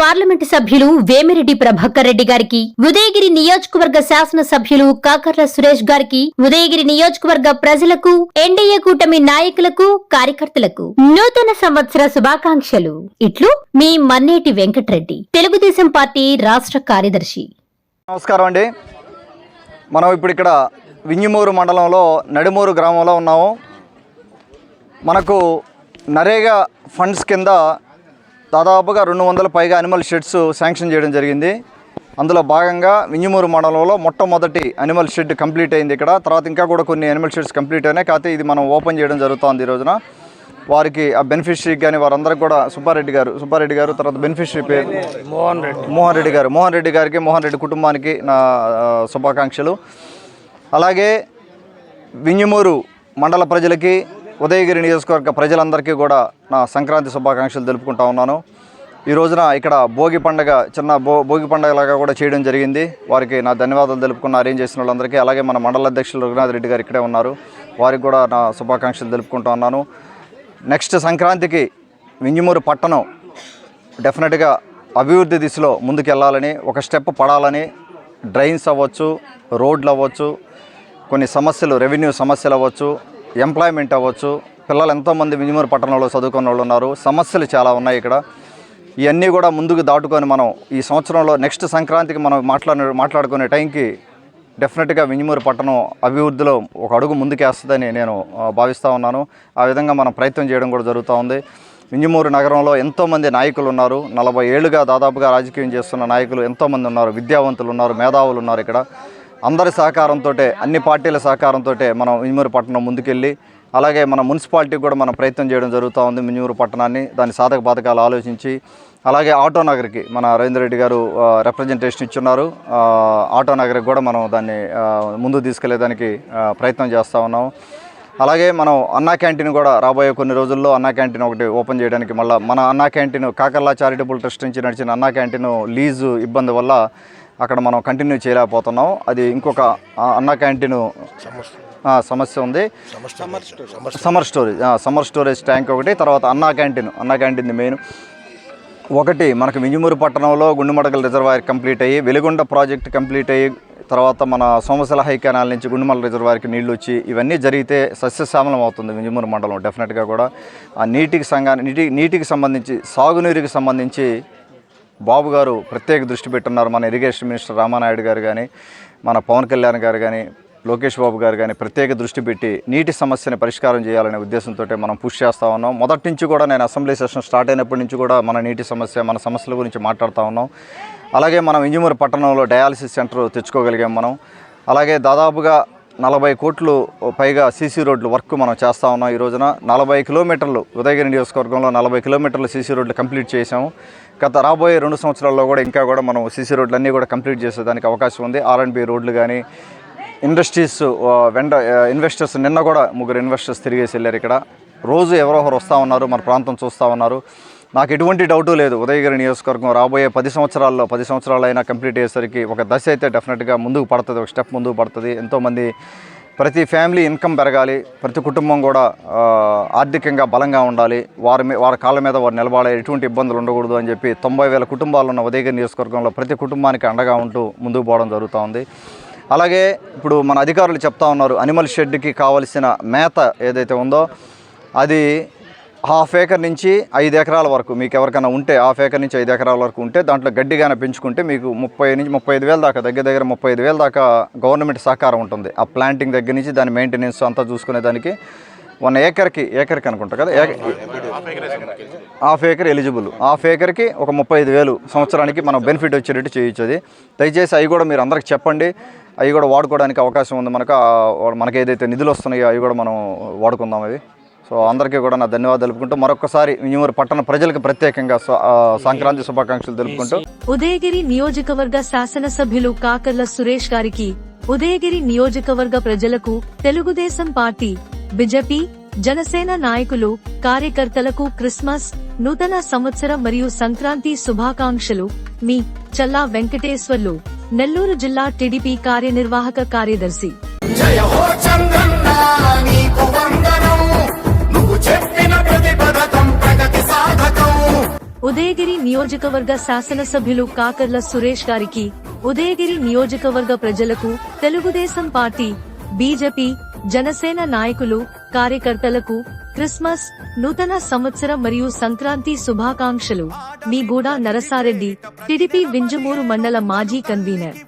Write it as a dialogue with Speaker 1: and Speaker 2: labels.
Speaker 1: Parliament సభ్యులు వేమిరెడ్డి ప్రభాకర్ రెడ్డి గారికి ఉదయగిరి నియోజకవర్గ శాసన సభ్యులు కాకర్ల సురేష్ గారికి ఉదయగిరి నియోజకవర్గ ప్రజలకు ఎన్డీఏ కూటమి నాయకులకు కార్యకర్తలకు నూతన సంవత్సర శుభాకాంక్షలు. ఇట్లు మీ మన్నేటి వెంకటరెడ్డి తెలుగుదేశం పార్టీ రాష్ట్ర కార్యదర్శి.
Speaker 2: నమస్కారం అండి. మనం ఇప్పుడు ఇక్కడ వింజమూరు మండలంలో నడిమూరు గ్రామంలో ఉన్నాము. మనకు నరేగా ఫండ్స్ కింద దాదాపుగా రెండు వందల పైగా అనిమల్ షెడ్స్ శాంక్షన్ చేయడం జరిగింది. అందులో భాగంగా వింజమూరు మండలంలో మొట్టమొదటి అనిమల్ షెడ్ కంప్లీట్ అయింది ఇక్కడ. తర్వాత ఇంకా కూడా కొన్ని అనిమల్ షెడ్స్ కంప్లీట్ అయినాయి. కాకపోతే ఇది మనం ఓపెన్ చేయడం జరుగుతోంది ఈ రోజున. వారికి ఆ బెనిఫిషరీకి కానీ వారందరికీ కూడా సుబ్బారెడ్డి గారు సుబ్బారెడ్డి గారు తర్వాత బెనిఫిషరీ పేరు
Speaker 3: మోహన్ రెడ్డి.
Speaker 2: మోహన్ రెడ్డి గారు. మోహన్ రెడ్డి గారికి మోహన్ రెడ్డి కుటుంబానికి నా శుభాకాంక్షలు. అలాగే వింజమూరు మండల ప్రజలకి ఉదయగిరి నియోజకవర్గ ప్రజలందరికీ కూడా నా సంక్రాంతి శుభాకాంక్షలు తెలుపుకుంటా ఉన్నాను. ఈ రోజున ఇక్కడ భోగి పండగ చిన్న భో భోగి పండగ లాగా కూడా చేయడం జరిగింది. వారికి నా ధన్యవాదాలు తెలుపుకున్న అరేంజ్ చేసిన వాళ్ళందరికీ అలాగే మన మండల అధ్యక్షులు రఘునాథ్ రెడ్డి గారు ఇక్కడే ఉన్నారు. వారికి కూడా నా శుభాకాంక్షలు తెలుపుకుంటా ఉన్నాను. నెక్స్ట్ సంక్రాంతికి వింజమూరు పట్టణం డెఫినెట్గా అభివృద్ధి దిశలో ముందుకెళ్ళాలని ఒక స్టెప్ పడాలని డ్రైన్స్ అవ్వచ్చు రోడ్లు అవ్వచ్చు కొన్ని సమస్యలు రెవెన్యూ సమస్యలు అవ్వచ్చు ఎంప్లాయ్మెంట్ అవ్వచ్చు పిల్లలు ఎంతోమంది మినిమూరు పట్టణంలో చదువుకున్న వాళ్ళు ఉన్నారు సమస్యలు చాలా ఉన్నాయి ఇక్కడ. ఇవన్నీ కూడా ముందుకు దాటుకొని మనం ఈ సంవత్సరంలో నెక్స్ట్ సంక్రాంతికి మనం మాట్లాడే మాట్లాడుకునే టైంకి డెఫినెట్గా మినిమూరు పట్టణం అభివృద్ధిలో ఒక అడుగు ముందుకేస్తుందని నేను భావిస్తూ ఉన్నాను. ఆ విధంగా మనం ప్రయత్నం చేయడం కూడా జరుగుతూ ఉంది. వింజమూరు నగరంలో ఎంతోమంది నాయకులు ఉన్నారు. నలభై ఏళ్ళుగా దాదాపుగా రాజకీయం చేస్తున్న నాయకులు ఎంతోమంది ఉన్నారు. విద్యావంతులు ఉన్నారు మేధావులు ఉన్నారు ఇక్కడ. అందరి సహకారంతో అన్ని పార్టీల సహకారంతో మనం వింజమూరు పట్టణం ముందుకెళ్ళి అలాగే మన మున్సిపాలిటీ కూడా మనం ప్రయత్నం చేయడం జరుగుతూ ఉంది మింజూరు పట్టణాన్ని. దాని సాధక బాధకాలు ఆలోచించి అలాగే ఆటో నగర్కి మన రవీంద్ర రెడ్డి గారు రిప్రజెంటేషన్ ఇచ్చున్నారు. ఆటో నగర్కి కూడా మనం దాన్ని ముందు తీసుకెళ్ళేదానికి ప్రయత్నం చేస్తూ ఉన్నాం. అలాగే మనం అన్నా క్యాంటీన్ కూడా రాబోయే కొన్ని రోజుల్లో అన్నా క్యాంటీన్ ఒకటి ఓపెన్ చేయడానికి మళ్ళీ మన అన్నా క్యాంటీన్ కాకర్లా చారిటబుల్ ట్రస్ట్ నుంచి నడిచిన అన్నా క్యాంటీన్ లీజు ఇబ్బంది వల్ల అక్కడ మనం కంటిన్యూ చేయలేకపోతున్నాం. అది ఇంకొక అన్న క్యాంటీన్ సమస్య ఉంది. Summer storage summer storage tank ఒకటి తర్వాత అన్నా క్యాంటీన్ అన్నా క్యాంటీన్ మెయిన్ ఒకటి మనకు మింజుమూరు పట్టణంలో గుండుమడగల రిజర్వాయర్ కంప్లీట్ అయ్యి వెలుగొండ ప్రాజెక్ట్ కంప్లీట్ అయ్యి తర్వాత మన సోమశిల హై కెనాల్ నుంచి గుండుమల రిజర్వాయర్కి నీళ్ళు వచ్చి ఇవన్నీ జరిగితే సస్యశ్యామలం అవుతుంది మింజుమూరు మండలం డెఫినెట్గా కూడా. ఆ నీటికి సంఘా నీటి నీటికి సంబంధించి సాగునీరుకి సంబంధించి బాబు గారు ప్రత్యేక దృష్టి పెట్టున్నారు మన ఇరిగేషన్ మినిస్టర్ రామానాయుడు గారు కానీ మన పవన్ కళ్యాణ్ గారు కానీ లోకేష్ బాబు గారు కానీ ప్రత్యేక దృష్టి పెట్టి నీటి సమస్యని పరిష్కారం చేయాలనే ఉద్దేశంతో మనం పుష్ చేస్తూ ఉన్నాం. మొదటి నుంచి కూడా నేను అసెంబ్లీ సెషన్ స్టార్ట్ అయినప్పటి నుంచి కూడా మన నీటి సమస్య మన సమస్యల గురించి మాట్లాడుతూ ఉన్నాం. అలాగే మనం ఇంజమూరు పట్టణంలో డయాలసిస్ సెంటర్ తెచ్చుకోగలిగాం మనం. అలాగే దాదాపుగా నలభై కోట్లు పైగా సీసీ రోడ్లు వర్క్ మనం చేస్తూ ఉన్నాం ఈ రోజున. నలభై కిలోమీటర్లు ఉదయగిరి నియోజకవర్గంలో నలభై కిలోమీటర్లు సీసీ రోడ్లు కంప్లీట్ చేసాము గత రాబోయే రెండు సంవత్సరాల్లో కూడా ఇంకా కూడా మనం సీసీ రోడ్లు అన్నీ కూడా కంప్లీట్ చేసేదానికి అవకాశం ఉంది. ఆర్ఎండ్బి రోడ్లు కానీ ఇండస్ట్రీస్ వెండ ఇన్వెస్టర్స్ నిన్న కూడా ముగ్గురు ఇన్వెస్టర్స్ తిరిగేసి వెళ్ళారు ఇక్కడ. రోజు ఎవరో ఒకరు వస్తూ ఉన్నారు మన ప్రాంతం చూస్తూ ఉన్నారు. నాకు ఎటువంటి డౌటు లేదు. ఉదయగిరి నియోజకవర్గం రాబోయే పది సంవత్సరాల్లో పది సంవత్సరాలు అయినా కంప్లీట్ అయ్యేసరికి ఒక దశ అయితే డెఫినెట్గా ముందుకు పడుతుంది ఒక స్టెప్ ముందుకు పడుతుంది. ఎంతోమంది ప్రతి ఫ్యామిలీ ఇన్కమ్ పెరగాలి ప్రతి కుటుంబం కూడా ఆర్థికంగా బలంగా ఉండాలి. వారి వారి కాళ్ళ మీద వారు నిలబడాలి ఎటువంటి ఇబ్బందులు ఉండకూడదు అని చెప్పి తొంభై వేల కుటుంబాలు ఉన్న ఉదయగిరి నియోజకవర్గంలో ప్రతి కుటుంబానికి అండగా ఉంటూ ముందుకు పోవడం జరుగుతూ ఉంది. అలాగే ఇప్పుడు మన అధికారులు చెప్తా ఉన్నారు అనిమల్ షెడ్కి కావలసిన మేత ఏదైతే ఉందో అది హాఫ్ ఏకర్ నుంచి ఐదు ఎకరాల వరకు మీకు ఎవరికైనా ఉంటే హాఫ్ ఏకర్ నుంచి ఐదు ఎకరాల వరకు ఉంటే దాంట్లో గడ్డిగానే పెంచుకుంటే మీకు ముప్పై నుంచి ముప్పై ఐదు వేల దాకా దగ్గర దగ్గర ముప్పై ఐదు వేల దాకా గవర్నమెంట్ సహకారం ఉంటుంది. ఆ ప్లాంటింగ్ దగ్గర నుంచి దాని మెయింటెనెన్స్ అంతా చూసుకునే దానికి వన్ ఏకర్కి ఏకర్కి అనుకుంటా కదా? Half acre eligible. హాఫ్ ఏకర్కి ఒక ముప్పై ఐదు వేలు సంవత్సరానికి మనం బెనిఫిట్ వచ్చేటట్టు చేయొచ్చు అది దయచేసి అవి కూడా మీరు అందరికి చెప్పండి. అవి కూడా వాడుకోవడానికి అవకాశం ఉంది మనకు. మనకి ఏదైతే నిధులు వస్తున్నాయో అవి కూడా మనం వాడుకుందాం అవి. సో అందరికీ కూడా నా ధన్యవాదాలు తెలుపుకుంటూ మరొకసారి వినియోగ పట్టణ ప్రజలకు ప్రత్యేకంగా సంక్రాంతి శుభాకాంక్షలు తెలుపుకుంటూ
Speaker 4: ఉదయగిరి నియోజకవర్గ శాసనసభ్యులు కాకర్ల సురేష్ గారికి ఉదయగిరి నియోజకవర్గ ప్రజలకు తెలుగుదేశం పార్టీ బిజెపి జనసేన నాయకులు కార్యకర్తలకు క్రిస్మస్ నూతన సంవత్సరం మరియు సంక్రాంతి శుభాకాంక్షలు. మీ చల్లా వెంకటేశ్వర్లు నెల్లూరు జిల్లా టీడీపీ కార్యనిర్వాహక కార్యదర్శి. ఉదయగిరి నియోజకవర్గ శాసనసభ్యులు కాకర్ల సురేష్ గారికి ఉదయగిరి నియోజకవర్గ ప్రజలకు తెలుగుదేశం పార్టీ బీజేపీ జనసేన నాయకులు కార్యకర్తలకు క్రిస్మస్ నూతన సంవత్సర మరియు సంక్రాంతి శుభాకాంక్షలు. మీ గూడా నరసారెడ్డి టిడిపి వింజమూరు మండల మాజీ కన్వీనర్.